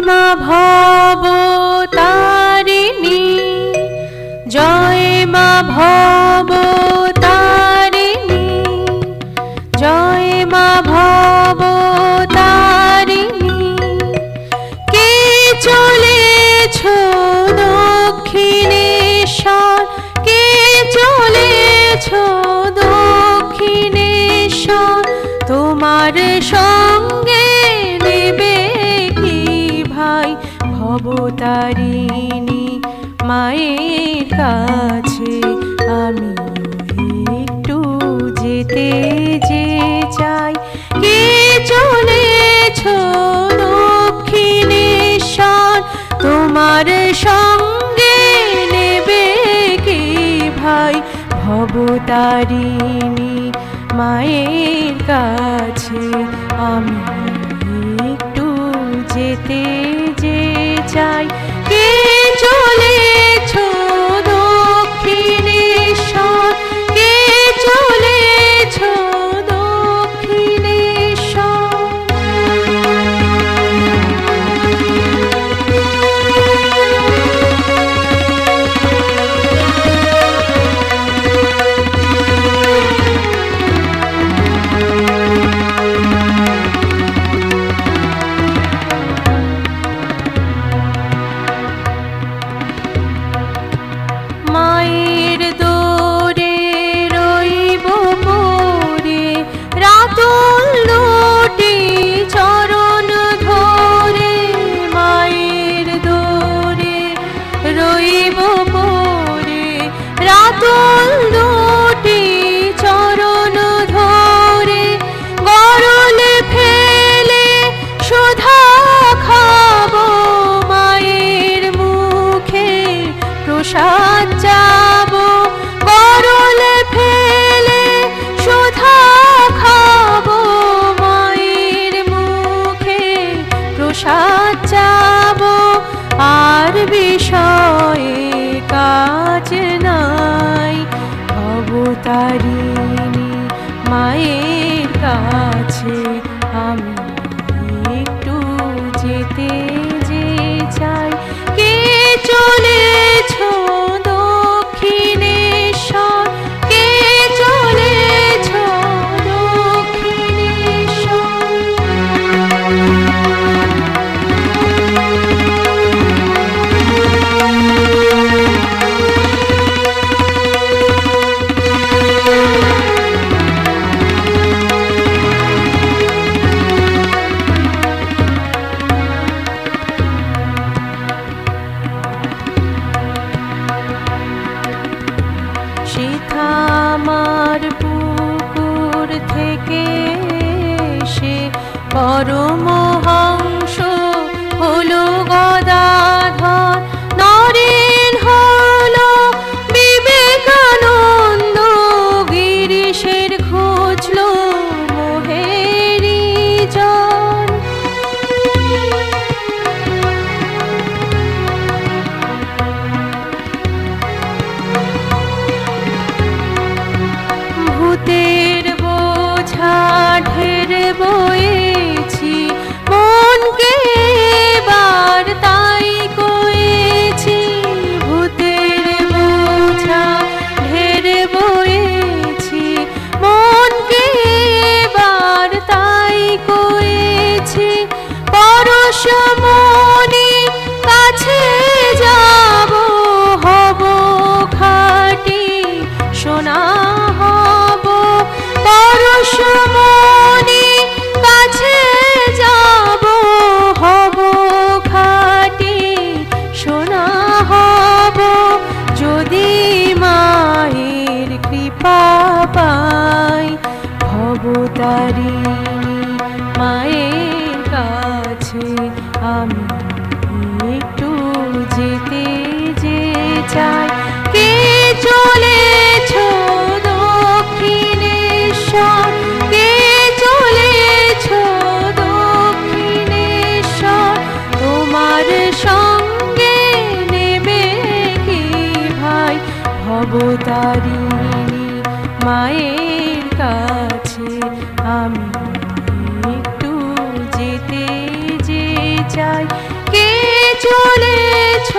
মা ভব তারিণী জয় মা ভব মায়ের কাছে আমি একটু যেতে যে চাই। কে চলেছ দক্ষিণেশ্বর? তোমার সঙ্গে নেবে কে ভাই? ভবতারিণী মায়ের কাছে আমি একটু যেতে সাজাবো করলে ফেলে সোধা খাব, মায়ের মুখে প্রসাদ যাব আর বিষয়ে কাজ নাই। অবতারিণী মায়ের কাছে আমি waduh. অবতারিণী মায়ের কাছে আমি একটু যেতে যে চাই। কে চলেছ